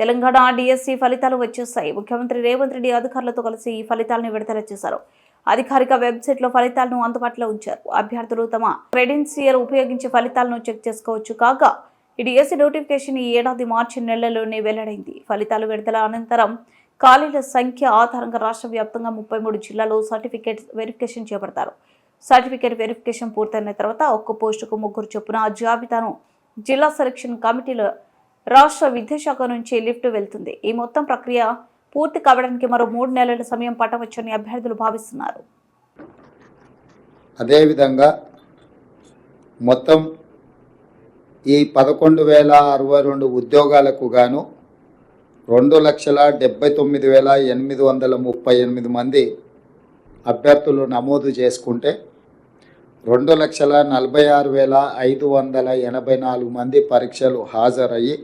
Telangana DSC ఫలితాలు వచ్చేస్తాయి ముఖ్యమంత్రి రేవంత్ రెడ్డి అధికారులతో కలిసి ఈ ఫలితాలను విడుదల చేశారు. అధికారిక వెబ్సైట్లో ఫలితాలను అందుబాటులో ఉంచారు. అభ్యర్థులు తమ క్రెడెన్షియల్ ఉపయోగించి ఫలితాలను చెక్ చేసుకోవచ్చు కాగా ఈ డిఎస్సి నోటిఫికేషన్ ఈ ఏడాది మార్చి నెలలోనే వెల్లడైంది. ఫలితాలు విడుదల అనంతరం ఖాళీల సంఖ్య ఆధారంగా రాష్ట్ర వ్యాప్తంగా ముప్పై మూడు జిల్లాలో సర్టిఫికేట్ వెరిఫికేషన్ చేపడతారు. సర్టిఫికేట్ వెరిఫికేషన్ పూర్తయిన తర్వాత ఒక్క పోస్టుకు ముగ్గురు చొప్పున జాబితాను జిల్లా సెలక్షన్ కమిటీలో రాష్ట్ర విద్యాశాఖ నుంచి లిఫ్ట్ వెళ్తుంది. ఈ మొత్తం ప్రక్రియ పూర్తి కావడానికి మరో మూడు నెలల సమయం పట్టవచ్చని అభ్యర్థులు భావిస్తున్నారు. అదేవిధంగా మొత్తం ఈ పదకొండు వేల అరవై రెండు ఉద్యోగాలకు గాను రెండు లక్షల డెబ్బై తొమ్మిది వేల ఎనిమిది వందల ముప్పై ఎనిమిది మంది అభ్యర్థులు నమోదు చేసుకుంటే రెండు లక్షల నలభై ఆరు వేల ఐదు వందల ఎనభై నాలుగు మంది పరీక్షలు హాజరయ్యి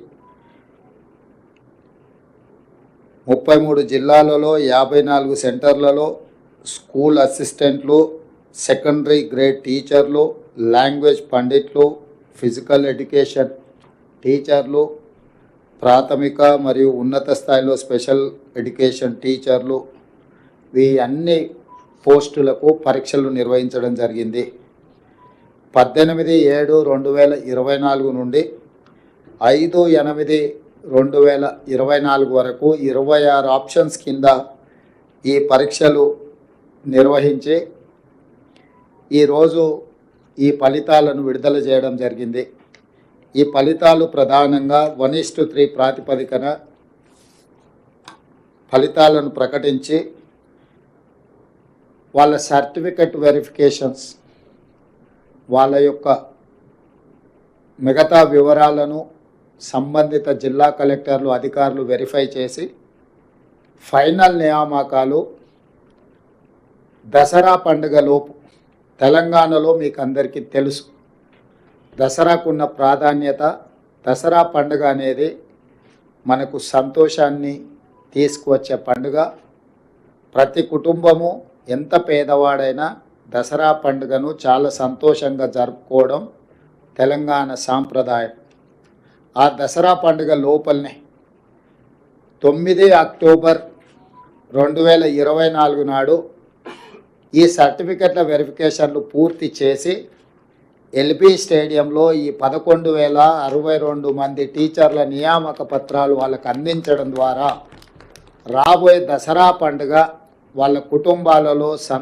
ముప్పై మూడు జిల్లాలలో యాభై నాలుగు సెంటర్లలో స్కూల్ అసిస్టెంట్లు సెకండరీ గ్రేడ్ టీచర్లు లాంగ్వేజ్ పండిట్లు ఫిజికల్ ఎడ్యుకేషన్ టీచర్లు ప్రాథమిక మరియు ఉన్నత స్థాయిలో స్పెషల్ ఎడ్యుకేషన్ టీచర్లు. ఈ అన్ని పోస్టులకు పరీక్షలు నిర్వహించడం జరిగింది. పద్దెనిమిది ఏడు రెండు వేల ఇరవై నాలుగు నుండి ఐదు ఎనిమిది రెండు వేల ఇరవై నాలుగు వరకు ఇరవై ఆరు ఆప్షన్స్ కింద ఈ పరీక్షలు నిర్వహించి ఈరోజు ఈ ఫలితాలను విడుదల చేయడం జరిగింది. ఈ ఫలితాలు ప్రధానంగా వన్ ఇస్ టు త్రీ ప్రాతిపదికన ఫలితాలను ప్రకటించి వాళ్ళ సర్టిఫికెట్ వెరిఫికేషన్స్ వాళ్ళ యొక్క మిగతా వివరాలను సంబంధిత జిల్లా కలెక్టర్లు అధికారులు వెరిఫై చేసి ఫైనల్ నియామకాలు దసరా పండుగలోపు తెలంగాణలో మీకు అందరికీ తెలుసు. దసరాకున్న ప్రాధాన్యత దసరా పండుగ అనేది మనకు సంతోషాన్ని తీసుకువచ్చే పండుగ. ప్రతి కుటుంబము ఎంత పేదవాడైనా దసరా పండుగను చాలా సంతోషంగా జరుపుకోవడం తెలంగాణ సాంప్రదాయం. ఆ దసరా పండుగ లోపలనే తొమ్మిది అక్టోబర్ రెండు వేల ఇరవై నాలుగు నాడు ఈ సర్టిఫికెట్ల వెరిఫికేషన్లు పూర్తి చేసి ఎల్బీ స్టేడియంలో ఈ పదకొండు వేల అరవై రెండు మంది టీచర్ల నియామక పత్రాలు వాళ్ళకు అందించడం ద్వారా రాబోయే దసరా పండుగ వాళ్ళ కుటుంబాలలో సం